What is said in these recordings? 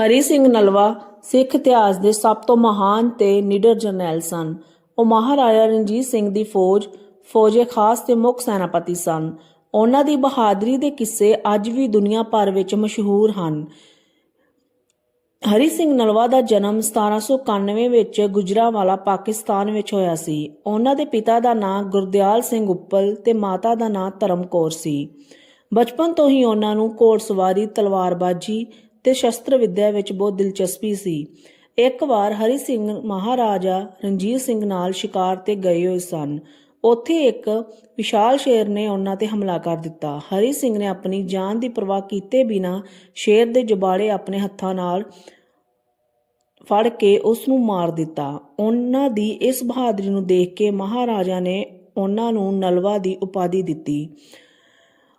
ਹਰੀ ਸਿੰਘ ਨਲਵਾ ਸਿੱਖ ਇਤਿਹਾਸ ਦੇ ਸਭ ਤੋਂ ਮਹਾਨ ਤੇ ਨਿਡਰ ਜਰਨੈਲ ਸਨ। ਉਹ ਮਹਾਰਾਜਾ ਰਣਜੀਤ ਸਿੰਘ ਦੀ ਫੌਜ, ਫੌਜੇ ਖਾਸ ਤੇ ਮੁੱਖ ਸੈਨਾਪਤੀ ਸਨ। ਉਹਨਾਂ ਦੀ ਬਹਾਦਰੀ ਦੇ ਕਿੱਸੇ ਅੱਜ ਵੀ ਦੁਨੀਆ ਭਰ ਵਿੱਚ ਮਸ਼ਹੂਰ ਹਨ। ਹਰੀ ਸਿੰਘ ਨਲਵਾ ਦਾ ਜਨਮ 1791 ਵਿੱਚ ਗੁਜਰਾਂਵਾਲਾ, ਪਾਕਿਸਤਾਨ ਵਿੱਚ ਹੋਇਆ ਸੀ। ਉਹਨਾਂ ਦੇ ਪਿਤਾ ਦਾ ਨਾਂ ਗੁਰਦਿਆਲ ਸਿੰਘ ਉੱਪਲ ਤੇ ਮਾਤਾ ਦਾ ਨਾਂ ਧਰਮਕੌਰ ਸੀ। ਬਚਪਨ ਤੋਂ ਹੀ ਉਹਨਾਂ ਨੂੰ ਘੋੜਸਵਾਰੀ, ਤਲਵਾਰਬਾਜ਼ੀ ਤੇ ਸ਼ਸਤਰ ਵਿਦਿਆ ਵਿੱਚ ਬਹੁਤ ਦਿਲਚਸਪੀ ਸੀ। ਇੱਕ ਵਾਰ ਹਰੀ ਸਿੰਘ ਮਹਾਰਾਜਾ ਰਣਜੀਤ ਸਿੰਘ ਨਾਲ ਸ਼ਿਕਾਰ ਤੇ ਗਏ ਹੋਏ ਸਨ। ਉੱਥੇ ਇੱਕ ਵਿਸ਼ਾਲ ਸ਼ੇਰ ਨੇ ਉਹਨਾਂ ਤੇ ਹਮਲਾ ਕਰ ਦਿੱਤਾ। ਹਰੀ ਸਿੰਘ ਨੇ ਆਪਣੀ ਜਾਨ ਦੀ ਪਰਵਾਹ ਕੀਤੇ ਬਿਨਾਂ ਸ਼ੇਰ ਦੇ ਜਬਾੜੇ ਆਪਣੇ ਹੱਥਾਂ ਨਾਲ ਫੜ ਕੇ ਉਸ ਨੂੰ ਮਾਰ ਦਿੱਤਾ। ਉਹਨਾਂ ਦੀ ਇਸ ਬਹਾਦਰੀ ਨੂੰ ਦੇਖ ਕੇ ਮਹਾਰਾਜਾ ਨੇ ਉਹਨਾਂ ਨੂੰ ਨਲਵਾ ਦੀ ਉਪਾਧੀ ਦਿੱਤੀ।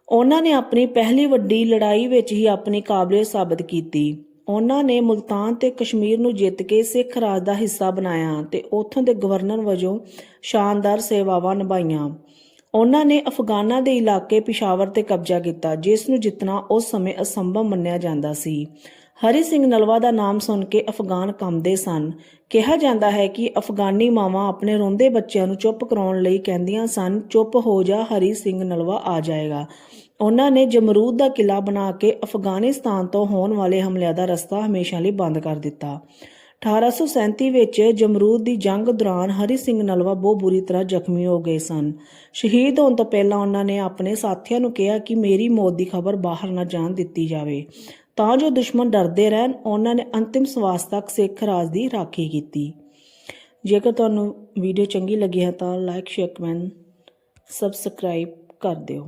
ਉਹਨਾਂ ਨੇ ਆਪਣੀ ਪਹਿਲੀ ਵੱਡੀ ਲੜਾਈ ਵਿੱਚ ਹੀ ਆਪਣੀ ਕਾਬਲੀਅਤ ਸਾਬਤ ਕੀਤੀ। ਉਹਨਾਂ ਨੇ ਮੁਲਤਾਨ ਤੇ ਕਸ਼ਮੀਰ ਨੂੰ ਜਿੱਤ ਕੇ ਸਿੱਖ ਰਾਜ ਦਾ ਹਿੱਸਾ ਬਣਾਇਆ ਤੇ ਉੱਥੋਂ ਦੇ ਗਵਰਨਰ ਵਜੋਂ ਸ਼ਾਨਦਾਰ ਸੇਵਾਵਾਂ ਨਿਭਾਈਆਂ। ਉਹਨਾਂ ਨੇ ਅਫਗਾਨਾਂ ਦੇ ਇਲਾਕੇ ਪਿਸ਼ਾਵਰ ਤੇ ਕਬਜ਼ਾ ਕੀਤਾ, ਜਿਸ ਨੂੰ ਜਿੱਤਣਾ ਉਸ ਸਮੇਂ ਅਸੰਭਵ ਮੰਨਿਆ ਜਾਂਦਾ ਸੀ। ਹਰੀ ਸਿੰਘ ਨਲਵਾ ਦਾ ਨਾਮ ਸੁਣ ਕੇ ਅਫਗਾਨ ਕੰਬਦੇ ਸਨ। ਕਿਹਾ ਜਾਂਦਾ ਹੈ ਕਿ ਅਫਗਾਨੀ ਮਾਵਾਂ ਆਪਣੇ ਰੋਂਦੇ ਬੱਚਿਆਂ ਨੂੰ ਚੁੱਪ ਕਰਾਉਣ ਲਈ ਕਹਿੰਦੀਆਂ ਸਨ, ਚੁੱਪ ਹੋ ਜਾ ਹਰੀ ਸਿੰਘ ਨਲਵਾ, ਆ ਜਾਏਗਾ। ਉਹਨਾਂ ਨੇ ਜਮਰੂਦ ਦਾ ਕਿਲਾ ਬਣਾ ਕੇ ਅਫਗਾਨਿਸਤਾਨ ਤੋਂ ਹੋਣ ਵਾਲੇ ਹਮਲਿਆਂ ਦਾ ਰਸਤਾ ਹਮੇਸ਼ਾ ਲਈ ਬੰਦ ਕਰ ਦਿੱਤਾ। 1837 ਵਿੱਚ ਜਮਰੂਦ ਦੀ ਜੰਗ ਦੌਰਾਨ ਹਰੀ ਸਿੰਘ ਨਲਵਾ ਬਹੁਤ ਬੁਰੀ ਤਰ੍ਹਾਂ ਜ਼ਖਮੀ ਹੋ ਗਏ ਸਨ। ਸ਼ਹੀਦ ਹੋਣ ਤੋਂ ਪਹਿਲਾਂ ਉਹਨਾਂ ਨੇ ਆਪਣੇ ਸਾਥੀਆਂ ਨੂੰ ਕਿਹਾ ਕਿ ਮੇਰੀ ਮੌਤ ਦੀ ਖਬਰ ਬਾਹਰ ਨਾ ਜਾਣ ਦਿੱਤੀ ਜਾਵੇ। ਤਾਂ ਜੋ ਦੁਸ਼ਮਣ ਡਰਦੇ ਰਹਿਣ, ਉਹਨਾਂ ਨੇ ਅੰਤਿਮ ਸਵਾਸ ਤੱਕ ਸਿੱਖ ਰਾਜ ਦੀ ਰਾਖੀ ਕੀਤੀ। ਜੇਕਰ ਤੁਹਾਨੂੰ ਵੀਡੀਓ ਚੰਗੀ ਲੱਗੀ ਹੈ ਤਾਂ ਲਾਈਕ ਸ਼ੇਅਰ ਕਮੈਂਟ ਸਬਸਕ੍ਰਾਈਬ ਕਰ ਦਿਓ।